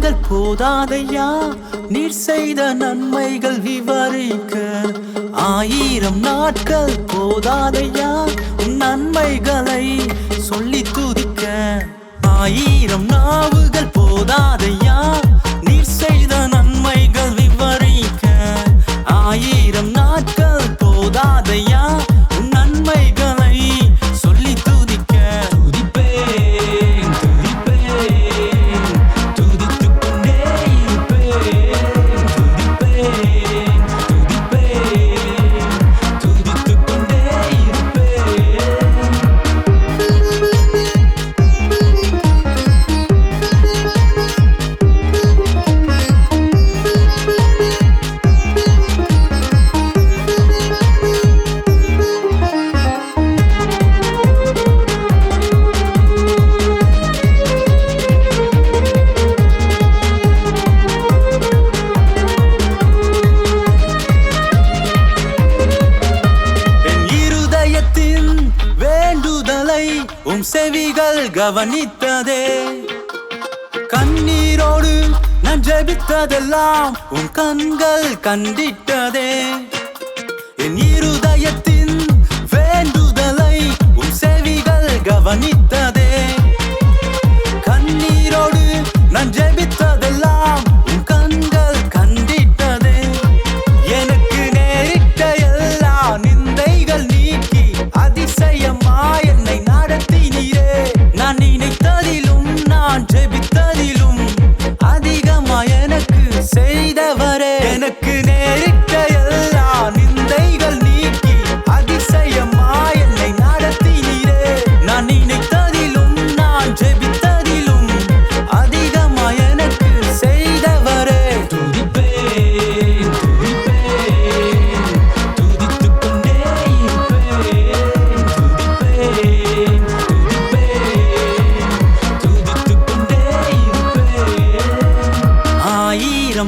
பாடல்கள் போதாதையா? நீர் செய்த நன்மைகள் விவரிக்க. ஆயிரம் நாட்கள் போதாதையா? நன்மைகளை சொல்லி துதிக்க. ஆயிரம் நாவுகள் போதாதையா? நீங்கள் கவனித்ததே. கண்ணீரோடு நான் ஜெபித்ததெல்லாம் உன் கண்கள் கண்டிட்டதே. என் இருதயத்தின் வேண்டுதலை உன் செவிகள் கவனித்த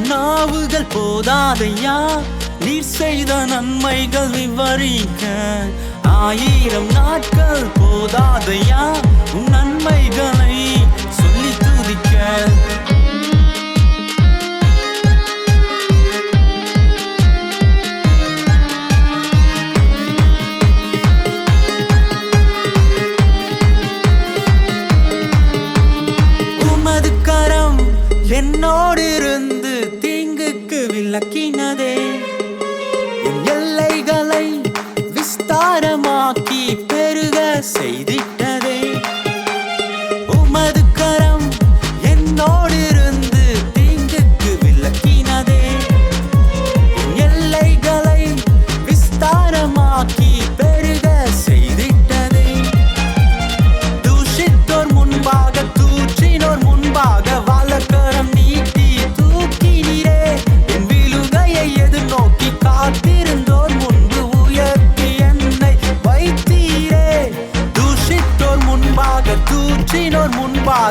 உன்னாவுகள் போதாதையா? நீர் செய்த நன்மைகள் விவரிக்க. ஆயிரம் நாட்கள் போதாதையா? உன் நன்மைகளை சொல்லி துதிக்க. என்னோடு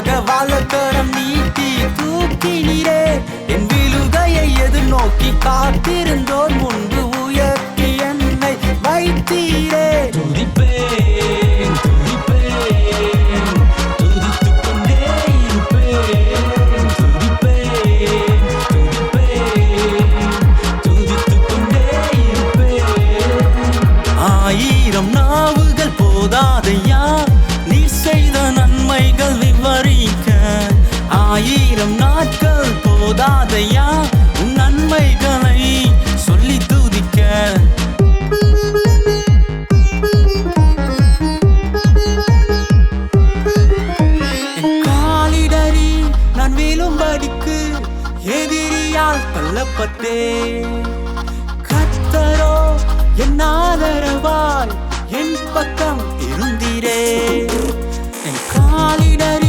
எனக்காக வாழக்கரம் நீட்டி தூக்கினீரே என் விழுகையை எது நோக்கி காத்திருந்தோர் முன் விடாதையா நன்மைகளை சொல்லி துதிக்க. காலிடறி நான் வீழும்படிக்கு எதிரியால் தள்ளப்பட்டே கத்தரோ என் ஆதரவாய் என் பக்கம் இருந்திரே. என் காலிடறி